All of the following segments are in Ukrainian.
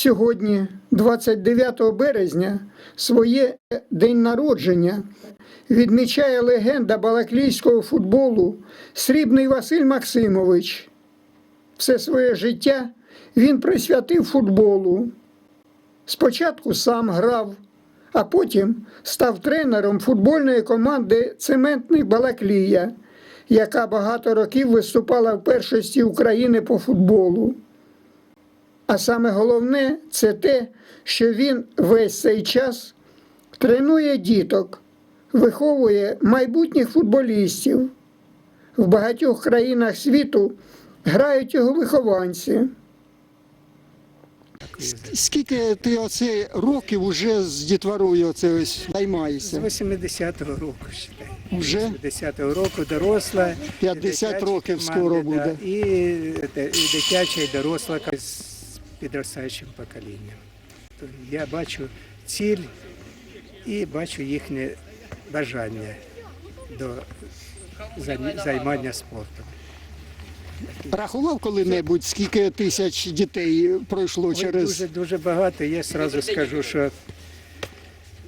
Сьогодні, 29 березня, своє день народження відмічає легенда балаклійського футболу Срібний Василь Максимович. Все своє життя він присвятив футболу. Спочатку сам грав, а потім став тренером футбольної команди Цементний Балаклія, яка багато років виступала в першості України по футболу. А саме головне це те, що він весь цей час тренує діток, виховує майбутніх футболістів. В багатьох країнах світу грають його вихованці. Скільки ти оце років уже з дітворою оце ось З 80-го року, считай. Уже? 80-го року доросла. 50 дитячі років скоро буде. Да, і, те- і дитяча, і доросла з підростаючим поколінням. Я бачу ціль і бачу їхнє бажання до займання спортом. Рахував коли-небудь, скільки тисяч дітей пройшло Ой, через Дуже дуже багато. Я одразу скажу, що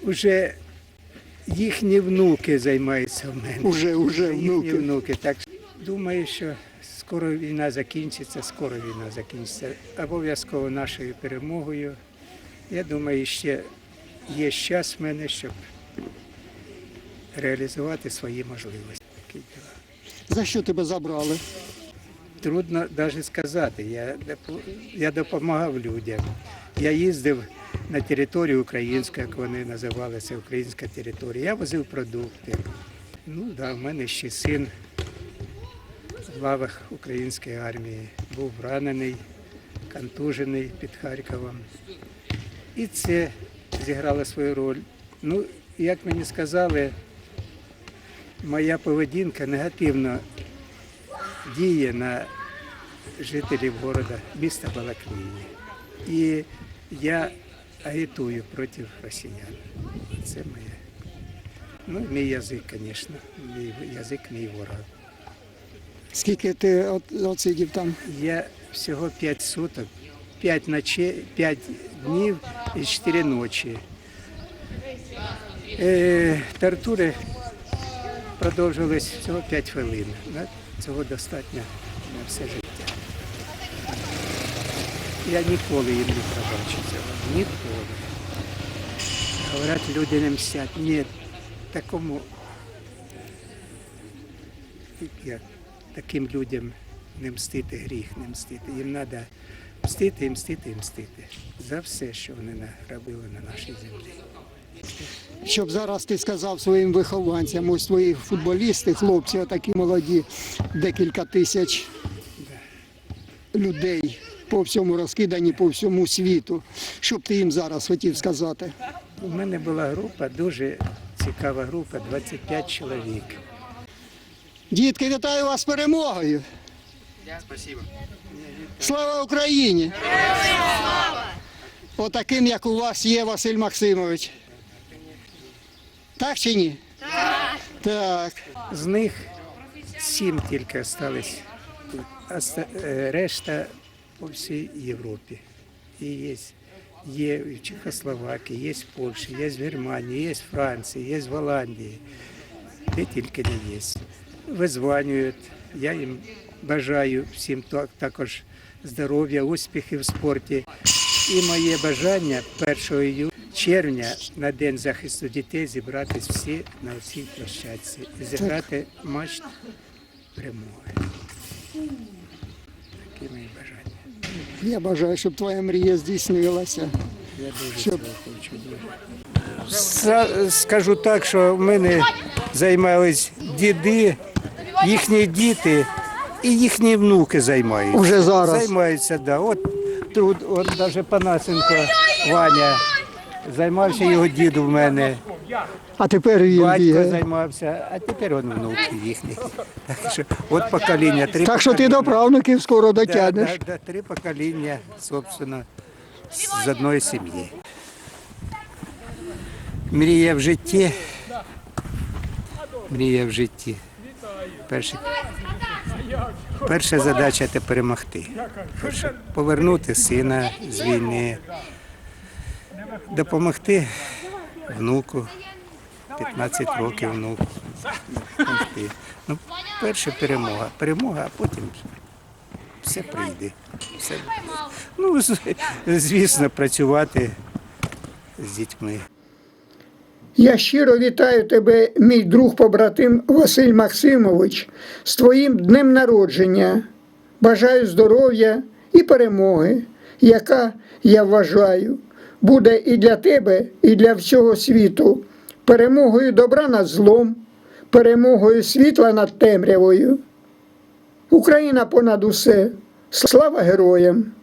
вже їхні внуки займаються в мене. уже, уже їхні внуки. внуки. Так думаю, що скоро війна закінчиться, скоро війна закінчиться. Обов'язково нашою перемогою. Я думаю, ще є час в мене, щоб реалізувати свої можливості. За що тебе забрали? Трудно навіть сказати. Я, я допомагав людям. Я їздив на територію українську, як вони називалися, українська територія. Я возив продукти. Ну да, в мене ще син в лавах української армії був ранений, контужений під Харковом. І це зіграло свою роль. Ну, як мені сказали, моя поведінка негативно діє на жителів города, міста Балаклії. І я агітую проти росіян. Це моє. Ну, мій язик, звісно. Мій язик мій ворог. Скільки ти от, отсидів там? Я всього 5 суток, 5 ночей, 5 днів і 4 ночі. Е, тортури продовжувались всього 5 хвилин. Цього достатньо на все життя. Я ніколи їм не пробачу цього. Ніколи. Говорять, люди не мстять. Ні, такому як таким людям не мстити гріх, не мстити. Їм треба мстити, і мстити, і мстити за все, що вони наробили на нашій землі. Щоб зараз ти сказав своїм вихованцям, ось твої футболісти, хлопці, отакі молоді, декілька тисяч людей по всьому розкидані по всьому світу. Що б ти їм зараз хотів сказати? У мене була група, дуже цікава група, 25 чоловік. Дітки, вітаю вас з перемогою! Слава Україні! Отаким, як у вас є Василь Максимович. Так чи ні? Так. Так. З них сім тільки остались а е, решта по всій Європі. І є, є в Чехословакії, є в Польщі, є в Германії, є в Франції, є в Голландії. Де тільки не є. Визванюють. Я їм бажаю всім також здоров'я, успіхів в спорті. І моє бажання 1 червня на День захисту дітей зібратись всі на цій площадці і зіграти матч перемоги. Такі мої бажання. Я бажаю, щоб твоя мрія здійснилася. Я дуже Щоб- хочу. Скажу так, що в мене займались діди, їхні діти і їхні внуки займаються. Уже зараз. Займаються, да. От тут, от навіть Панасенко Ваня. Займався його дід у мене, А тепер він батько бігає. займався, а тепер он внуки їхні. Так що, от покоління, три Так що ти покоління. до правнуків скоро Да, дотягнеш. да, да, три покоління, собственно, з одної сім'ї. Мрія в житті. Мрія в житті. Перше перша задача це перемогти. Перше, повернути сина з війни, допомогти внуку, 15 років внуку. Ну, перше перемога. Перемога, а потім все прийде. Все. Ну, звісно, працювати з дітьми. Я щиро вітаю тебе, мій друг побратим Василь Максимович, з твоїм днем народження. Бажаю здоров'я і перемоги, яка, я вважаю, буде і для тебе, і для всього світу. Перемогою добра над злом, перемогою світла над темрявою. Україна понад усе. Слава героям!